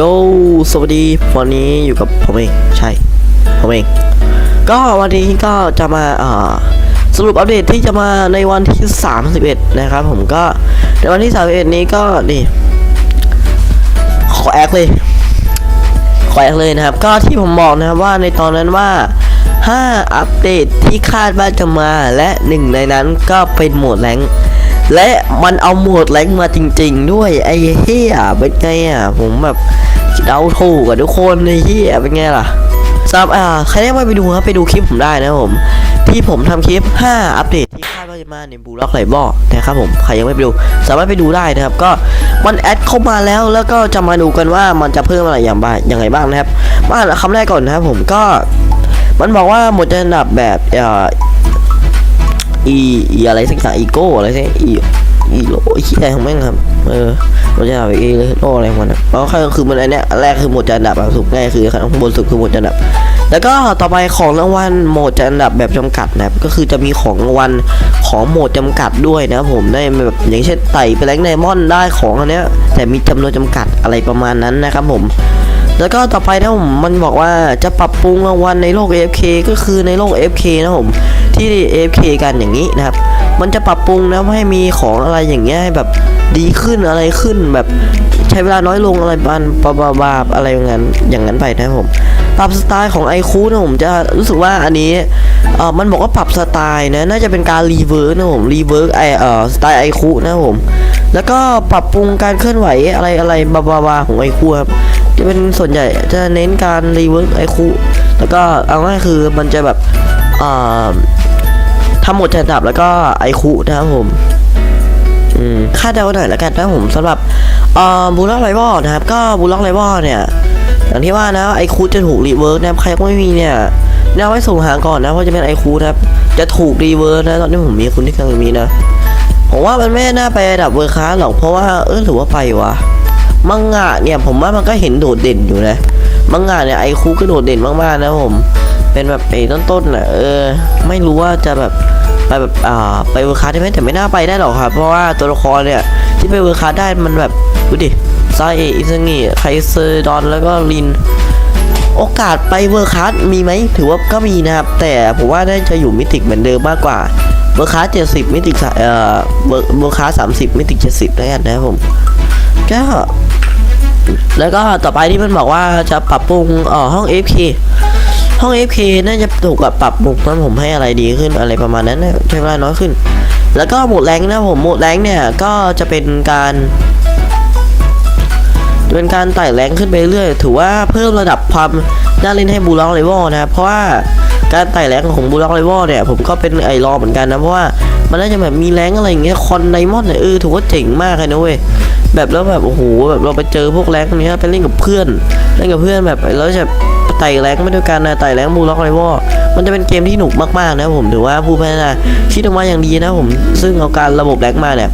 โยสวัสดีวันนี้อยู่กับผมเอง ใช่ ผมเอง ก็วันนี้ก็จะมาสรุปอัปเดตที่จะมาในวันที่ 31 นะครับ ผมก็ในวันที่ 31 นี้ก็นี่ขอแอคเลย ขอแอคเลยนะครับ ก็ที่ผมบอกนะครับว่าในตอนนั้นว่า 5 อัปเดตที่คาดว่าจะมาและหนึ่งในนั้นก็เป็นโหมดแรง และมันเอาหมวดแรงมาจริง ๆ ด้วยไอ้เฮียเป็นไงอะผมแบบเดาถูกกับทุกคนไอ้เฮียเป็นไงล่ะสำหรับอ่าใครได้ไม่ไปดูครับไปดูคลิปผมได้นะผมที่ผมทำคลิป 5 อัปเดตที่คาดว่าจะมาในบูล็อกไหลบ่อนะครับผมใครยังไม่ไปดู สามารถไปดูได้นะครับ ก็มันแอดเข้ามาแล้วแล้วก็จะมาดูกันว่ามันจะเพิ่มอะไรอย่างบ้างยังไงบ้างนะครับมาคำแรกก่อนนะครับผมก็มันบอกว่าหมดจะอันดับแบบเอีอีอะไรสักอย่างอีโก้อะไรสักอีอีโลไอ้ขี้อะไรของแม่งครับ เออหมดจะเอันดับอีโลอะไรมันอะแล้วก็คือมันอันเนี้ยแรกคือหมดจะอันดับบบสุดง่ายคือข้างบนสุดคือหมดจะอันดับ แล้วก็ต่อไปของรางวัลโหมดจะอันดับแบบจำกัดนะก็คือจะมีของรางวัลของโหมดจำกัดด้วยนะครับผมได้แบบอย่างเช่นไต่ไปแรงไดมอนด์ได้ของอันเนี้ยแต่มีจำนวนจำกัดอะไรประมาณนั้นนะครับผม แล้วก็ต่อไปนะผมมันบอกว่าจะปรับปรุงรางวัลในโลก AFK ก็คือในโลก AFK นะผมที่ AFK กันอย่างนี้นะครับ มันจะปรับปรุงนะให้มีของอะไรอย่างเงี้ยให้แบบดีขึ้นอะไรขึ้นแบบใช้เวลาน้อยลงอะไรประมาณบาบาบาอะไรอย่างนั้นอย่างนั้นไปนะผมปรับสไตล์ของไอคูนะผมจะรู้สึกว่าอันนี้เออมันบอกว่าปรับสไตล์นะน่าจะเป็นการรีเวิร์กนะผมรีเวิร์กไอเออสไตล์ไอคูนะผมแล้วก็ปรับปรุงการเคลื่อนไหวอะไรอะไรบาบาบาของไอคูครับ จะเป็นส่วนใหญ่จะเน้นการรีเวิร์กไอคูแล้วก็เอาง่ายคือมันจะแบบอ่อทำหมดจัดดับแล้วก็ไอคูนะครับผมอืมคาดเดาหน่อยล้วกันนะผมสำหรับบูล็อกไลวอลนะครับ ก็บูล็อกไลวอลเนี่ยอย่างที่ว่านะไอคูจะถูกรีเวิร์กนะครับใครก็ไม่มีเนี่ยเนี่ยเอาไว้ส่งหาก่อนนะเพราะจะเป็นไอคูนะครับจะถูกรีเวิร์กนะตอนนี้ผมมีคุณที่กำลังมีนะผมว่ามันไม่น่าไประดับเวอร์คลาหรอกเพราะว่าเออหรือว่าไปวะ มังงะเนี่ยผมว่ามันก็เห็นโดดเด่นอยู่นะ มังงะเนี่ยไอคูก็โดดเด่นมากๆนะผม เป็นแบบไอ้ต้นๆน่ะเออ ไม่รู้ว่าจะแบบไปแบบอ่าไปเวอร์คาร์ได้ไหมแต่ไม่น่าไปได้หรอกครับ เพราะว่าตัวละครเนี่ยที่ไปเวอร์คาร์ได้มันแบบดูดิซาเออิซึงิไคเซอร์ดอนแล้วก็ลิน โอกาสไปเวอร์คัสมีไหมถือว่าก็มีนะครับ แต่ผมว่าน่าจะอยู่มิติเหมือนเดิมมากกว่าเวอร์คัสเจ็ดสิบมิติเอ่อเวอร์เวอร์คัสสามสิบมิติเจ็ดสิบแล้วกันนะครับผม ก็แล้วก็ต่อไปที่มันบอกว่าจะปรับปรุงอ่อห้อง FK ห้อง FK น่าจะถูกกับปรับปรุงนั้นผมให้อะไรดีขึ้นอะไรประมาณนั้นใช้เวลาน้อยขึ้น แล้วก็หมดแรงนะผมหมดแรงเนี่ยก็จะเป็นการเป็นการไต่แรงขึ้นไปเรื่อยถือว่าเพิ่มระดับความน่าเล่นให้บูลล็อกเลเวลนะครับเพราะว่าการไต่แรงของบูล็อกเลเวลเนี่ยผมก็เป็นไอรอเหมือนกันนะเพราะว่ามันน่าจะแบบมีแรงอะไรอย่างเงี้ยคอนไดมอนด์เนี่ยเออถือว่าเจ๋งมากเลยนะเว้ย แบบแล้วแบบโอ้โหแบบเราไปเจอพวกแรงเนี้ยไปเล่นกับเพื่อนเล่นกับเพื่อนแบบแล้วจะไต่แรงไม่ด้วยกันนะไต่แรงบูล็อกเลเวลมันจะเป็นเกมที่หนุกมากๆนะผมถือว่าผู้พัฒนาคิดออกมาอย่างดีนะผมซึ่งเอาการระบบแรงมาเนี่ย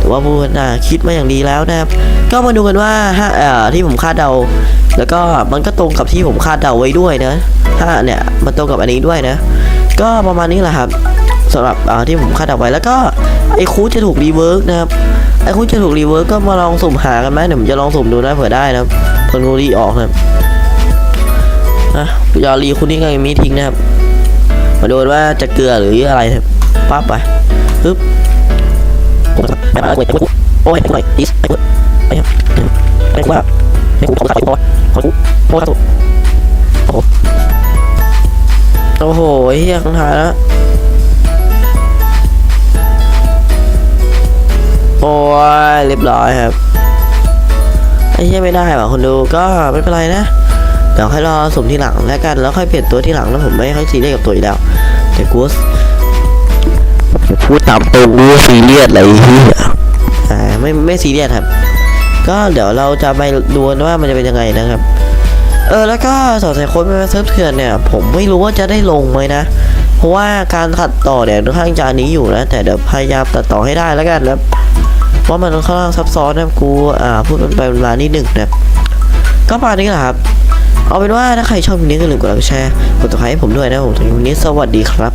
ถือว่าผู้พัฒนาคิดมาอย่างดีแล้วนะครับ ก็มาดูกันว่าห้าเอ่อที่ผมคาดเดา แล้วก็มันก็ตรงกับที่ผมคาดเดาไว้ด้วยนะห้าเนี่ยมันตรงกับอันนี้ด้วยนะ ก็ประมาณนี้แหละครับ สำหรับที่ผมคาดเดาไว้แล้วก็ไอคูจะถูกรีเวิร์กนะครับไอคูจะถูกรีเวิร์กก็มาลองสุ่มหากันไหมเดี๋ยวผมจะลองสุ่มดูนะเผื่อได้นะครับเพิ่งรู้รีออกนะครับอะยารีคุณนี่ก็ยังมีทิ้งนะครับ มาดูว่าจะเกลือหรืออะไรนะครับปั๊บไปปึ๊บโอ้ยหน่อยดิสไอ้เว้ยไอ้ครับไอ้กูว่าไอ้กูขอขายกูขอกูโอ้ยโอ้โหโอ้โหเฮียข้างท้ายแล้ว เรียบร้อยครับไอ้เฮียไม่ได้ว่ะคนดูก็ไม่เป็นไรนะเดี๋ยวค่อยรอสมทีหลังแล้วกันแล้วค่อยเปลี่ยนตัวที่หลังแล้วผมไม่ค่อยซีเรียสกับตัวอีกแล้วแต่กูพูดตามตรงกูซีเรียสอะไรเฮียอ่าไม่ไม่ซีเรียสครับ ก็เดี๋ยวเราจะไปดูกันว่ามันจะเป็นยังไงนะครับเออแล้วก็สอดใส่โค้ดไปเซิร์ฟเถื่อนเนี่ย ผมไม่รู้ว่าจะได้ลงไหมนะ เพราะว่าการตัดต่อเนี่ยค่อนข้างจะนี้อยู่นะแต่เดี๋ยวพยายามตัดต่อให้ได้แล้วกันนะ ว่ามันค่อนข้างซับซ้อนนะกูอ่าพูดเป็นไปเป็นมานิดหนึ่งนะก็ประมาณนี้แหละครับ เอาเป็นว่าถ้าใครชอบคลิปนี้ก็อย่าลืมกดไลค์กดแชร์กดติดตามให้ผมด้วยนะผมถึงวันนี้สวัสดีครับ